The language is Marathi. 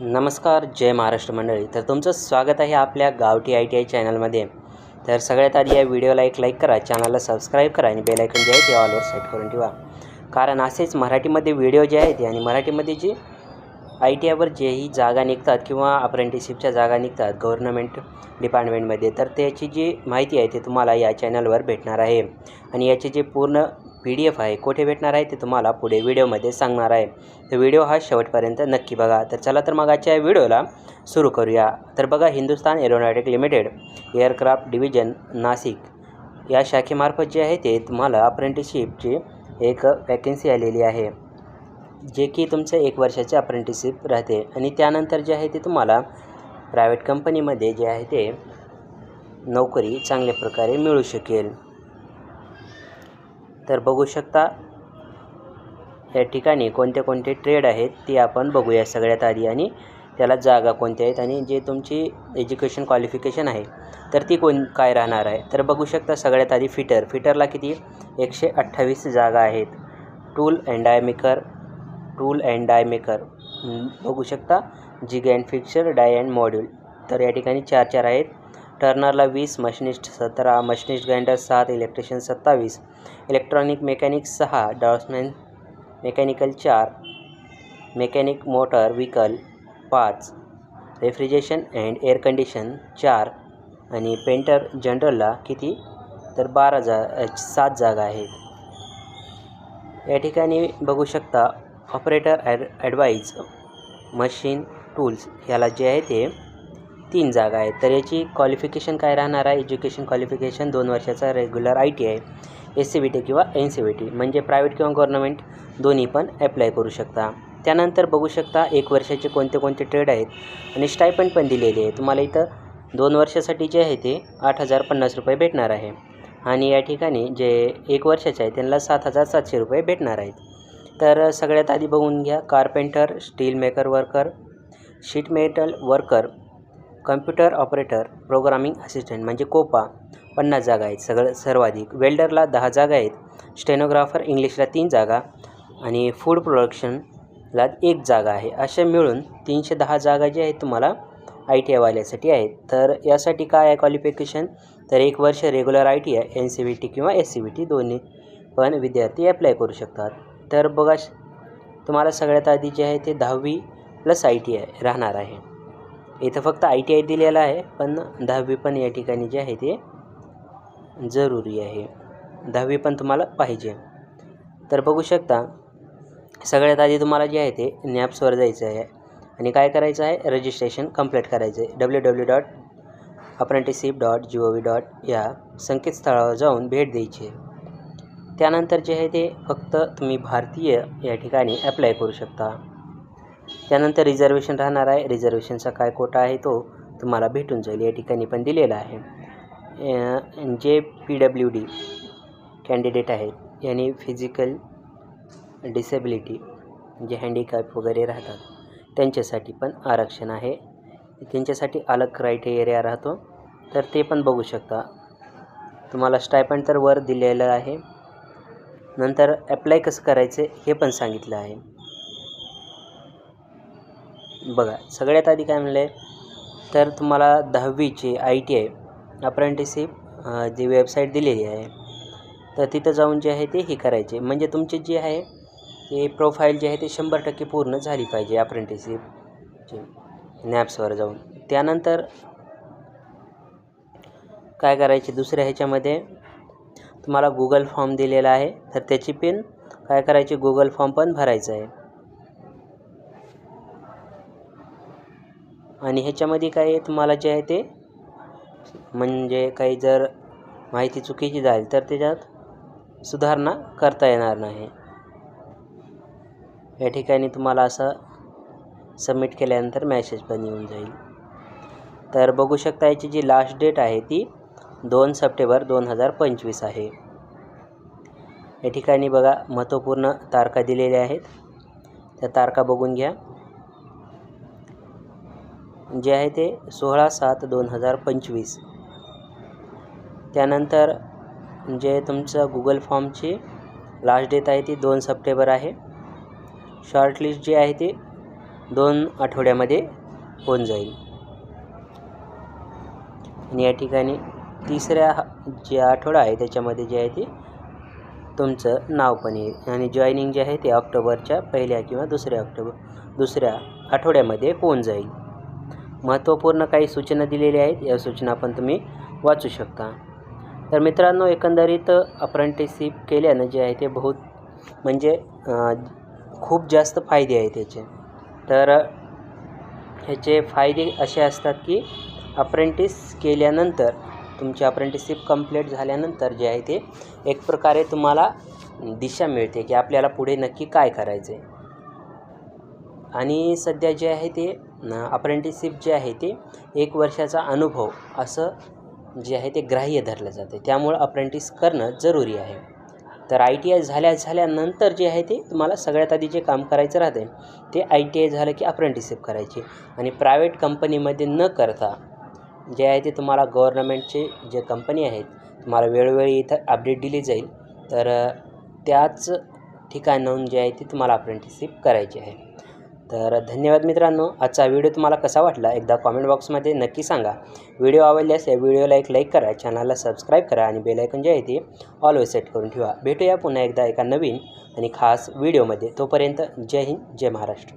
नमस्कार जय महाराष्ट्र मंडळी. तर तुमचं स्वागत आहे आपल्या गावठी आय टी आय चॅनलमध्ये. तर सगळ्यात आधी या व्हिडिओला एक लाईक करा चॅनलला सबस्क्राईब करा आणि बेलायकन जे आहे ते ऑलवर सेट करून ठेवा. कारण असेच मराठीमध्ये व्हिडिओ जे आहेत आणि मराठीमध्ये जे आय टी आयवर जेही जागा निघतात किंवा अप्रेंटिसशिपच्या जागा निघतात गव्हर्नमेंट डिपार्टमेंटमध्ये तर त्याची जी माहिती आहे ते तुम्हाला या चॅनलवर भेटणार आहे. आणि याचे जे पूर्ण पी डी एफ आहे. कुठे भेटणार आहे ते तुम्हाला पुढे व्हिडिओमध्ये सांगणार आहे. तर व्हिडिओ हा शेवटपर्यंत नक्की बघा. तर चला तर मग आजच्या व्हिडिओला सुरू करूया. तर बघा Hindustan aeronautic limited aircraft division Nashik या शाखेमार्फत जे आहे ते तुम्हाला अप्रेंटिसशिपची एक वॅकेन्सी आलेली आहे. जे की तुमचं एक वर्षाचे अप्रेंटिसशिप राहते. आणि त्यानंतर जे आहे ते तुम्हाला प्रायव्हेट कंपनीमध्ये जे आहे ते नोकरी चांगल्या प्रकारे मिळू शकेल. तर बघू शकता या ठिकाणी कोणते कोणते ट्रेड आहेत ते आपण बघूया सगळ्यात आधी आणि त्याला जागा कोणत्या आहेत आणि जे तुमची एज्युकेशन क्वालिफिकेशन आहे तर ती कोण काय राहणार आहे? तर बघू शकता सगळ्यात आधी फिटर फिटरला किती? एकशे अठ्ठावीस जागा आहेत. Tool and die maker tool and die maker बघू शकता. Jig and fixture die and module तर या ठिकाणी चार चार आहेत. टर्नरला वीस मशिनिस्ट सतरा मशिनिस्ट ग्राइंडर सात इलेक्ट्रिशियन सत्तावीस इलेक्ट्रॉनिक मेकॅनिक सहा डॉट्समॅन मेकॅनिकल चार मेकॅनिक मोटर व्हीकल पाच रेफ्रिजरेशन अँड एअर कंडिशन चार आणि पेंटर जनरलला किती? तर बारा जा सात जागा आहेत. या ठिकाणी बघू शकता operator add advise machine tools याला जे आहे ते तीन जागा आहेत. तर याची क्वालिफिकेशन काय राहणार आहे? एज्युकेशन क्वालिफिकेशन दोन वर्षाचा रेग्युलर आय टी आहे. एस सी बी टी किंवा एन सी बी टी म्हणजे प्रायव्हेट किंवा गव्हर्नमेंट दोन्ही पण ॲप्लाय करू शकता. त्यानंतर बघू शकता एक वर्षाचे कोणते कोणते ट्रेड आहेत आणि स्टायपंड पण दिलेले आहे तुम्हाला इथं दोन वर्षासाठी जे आहे ते आठ हजार पन्नास रुपये भेटणार आहे. आणि या ठिकाणी जे एक वर्षाचे आहे त्यांना सात हजार सातशे रुपये भेटणार आहेत. तर सगळ्यात आधी बघून घ्या carpenter steel maker worker sheet metal worker computer operator programming assistant म्हणजे कोपा पन्नास जागा आहेत. सगळं सर्वाधिक. वेल्डरला दहा जागा आहेत. स्टेनोग्राफर इंग्लिशला तीन जागा आणि फूड प्रोडक्शनला एक जागा आहे. अशा मिळून तीनशे दहा जागा ज्या आहेत तुम्हाला आय टी आयवाल्यासाठी आहेत. तर यासाठी काय आहे क्वालिफिकेशन तर एक वर्ष regular I T I N C B T किंवा एस सी बी टी दोन्ही. पण विद्यार्थी अप्लाय करू शकतात. तर बघा तुम्हाला सगळ्यात आधी जे आहे ते दहावी प्लस आय टी आय राहणार आहे. इथं फक्त आय टी आय दिलेलं आहे पण दहावी पण या ठिकाणी जे आहे ते जरुरी आहे. दहावी पण तुम्हाला पाहिजे. तर बघू शकता सगळ्यात आधी तुम्हाला जे आहे ते नॅप्सवर जायचं आहे. आणि काय करायचं आहे? रजिस्ट्रेशन कंप्लीट करायचं आहे. W W dot apprenticeship dot G O V dot या संकेतस्थळावर जाऊन भेट द्यायची आहे. त्यानंतर जे आहे ते फक्त तुम्ही भारतीय या ठिकाणी अप्लाय करू शकता. त्यानंतर रिझर्वेशन राहणार आहे. रिझर्वेशनचा काय कोटा आहे तो तुम्हाला भेटून जाईल. या ठिकाणी पण दिलेला आहे. J P W D candidate आहेत यांनी फिजिकल डिसेबिलिटी जे हँडिकॅप वगैरे राहतात त्यांच्यासाठी पण आरक्षण आहे. त्यांच्यासाठी अलग क्रायटेरिया राहतो. तर ते पण बघू शकता. तुम्हाला स्टायपंड तर वर दिलेलं आहे. नंतर ॲप्लाय कसं करायचं हे पण सांगितलं आहे. बघा सगळ्यात आधी काय म्हणलं आहे तर तुम्हाला दहावीची आय टी आय अप्रेंटिसशिप जी वेबसाईट दिलेली आहे तर तिथं जाऊन जे आहे ते हे करायचे. म्हणजे तुमचे जे आहे ते प्रोफाईल जे आहे ते शंभर टक्के पूर्ण झाली पाहिजे अप्रेंटिसशिपची नॅप्सवर जाऊन. त्यानंतर काय करायचे दुसऱ्या ह्याच्यामध्ये तुम्हाला गुगल फॉर्म दिलेला आहे तर त्याची पिन काय करायची गुगल फॉर्म पण भरायचं आहे. आणि ह्याच्यामध्ये काय तुम्हाला जे आहे ते म्हणजे काही जर माहिती चुकीची झाली तर त्याच्यात सुधारणा करता येणार नाही. या ठिकाणी तुम्हाला असं सबमिट केल्यानंतर मॅसेज पण येऊन जाईल. तर बघू शकता याची जी लास्ट डेट आहे ती दोन सप्टेंबर दोन हजार पंचवीस आहे. या ठिकाणी बघा महत्त्वपूर्ण तारखा दिलेल्या आहेत. त्या तारखा बघून घ्या. जे आहे ते सोळा सात दोन हजार पंचवीस. त्यानंतर जे तुमचं गुगल फॉर्मची लास्ट डेट आहे ती दोन सप्टेंबर आहे. शॉर्टलिस्ट जी आहे ती दोन आठवड्यामध्ये होऊन जाईल. आणि या ठिकाणी तिसऱ्या हा- जे आठवडा आहे त्याच्यामध्ये जे आहे ते तुमचं नाव पण येईल. आणि जॉईनिंग जे आहे ते ऑक्टोबरच्या पहिल्या किंवा दुसऱ्या ऑक्टोबर दुसऱ्या आठवड्यामध्ये होऊन जाईल. महत्त्वपूर्ण काही सूचना दिलेल्या आहेत. या सूचना पण तुम्ही वाचू शकता. तर मित्रांनो एकंदरीत अप्रेंटिसशिप केल्यानं जे आहे ते बहुत म्हणजे खूप जास्त फायदे आहे त्याचे तर ह्याचे फायदे असे असतात की अप्रेंटिस केल्यानंतर तुमची अप्रेंटिसशिप कंप्लीट झाल्यानंतर जे आहे ते एक प्रकारे तुम्हाला दिशा मिळते की आपल्याला पुढे नक्की काय करायचं आहे आणि सध्या जे आहे ते अप्रेंटिसशिप जे आहे ते एक वर्षाचा अनुभव असं जे आहे ते ग्राह्य धरलं जाते. त्यामुळं अप्रेंटिस करणं जरुरी आहे. तर आय टी आय झाल्या झाल्यानंतर जे आहे ते तुम्हाला सगळ्यात आधी जे काम करायचं राहते ते आय टी आय झालं की अप्रेंटिसशिप करायची. आणि प्रायव्हेट कंपनीमध्ये न करता जे आहे ते तुम्हाला गव्हर्नमेंटचे जे कंपनी आहेत तुम्हाला वेळोवेळी इथं अपडेट दिली जाईल. तर त्याच ठिकाणाहून जे आहे ते तुम्हाला अप्रेंटिसशिप करायची आहे. तर धन्यवाद मित्रांनो. आजचा व्हिडिओ तुम्हाला कसा वाटला एकदा कॉमेंट बॉक्समध्ये नक्की सांगा. व्हिडिओ आवडल्यास या व्हिडिओला एक लाईक करा चॅनलला सबस्क्राईब करा आणि बेलायकन जे आहे ते ऑलवेज सेट करून ठेवा. भेटूया पुन्हा एकदा एका नवीन आणि खास व्हिडिओमध्ये तोपर्यंत जय हिंद जय महाराष्ट्र.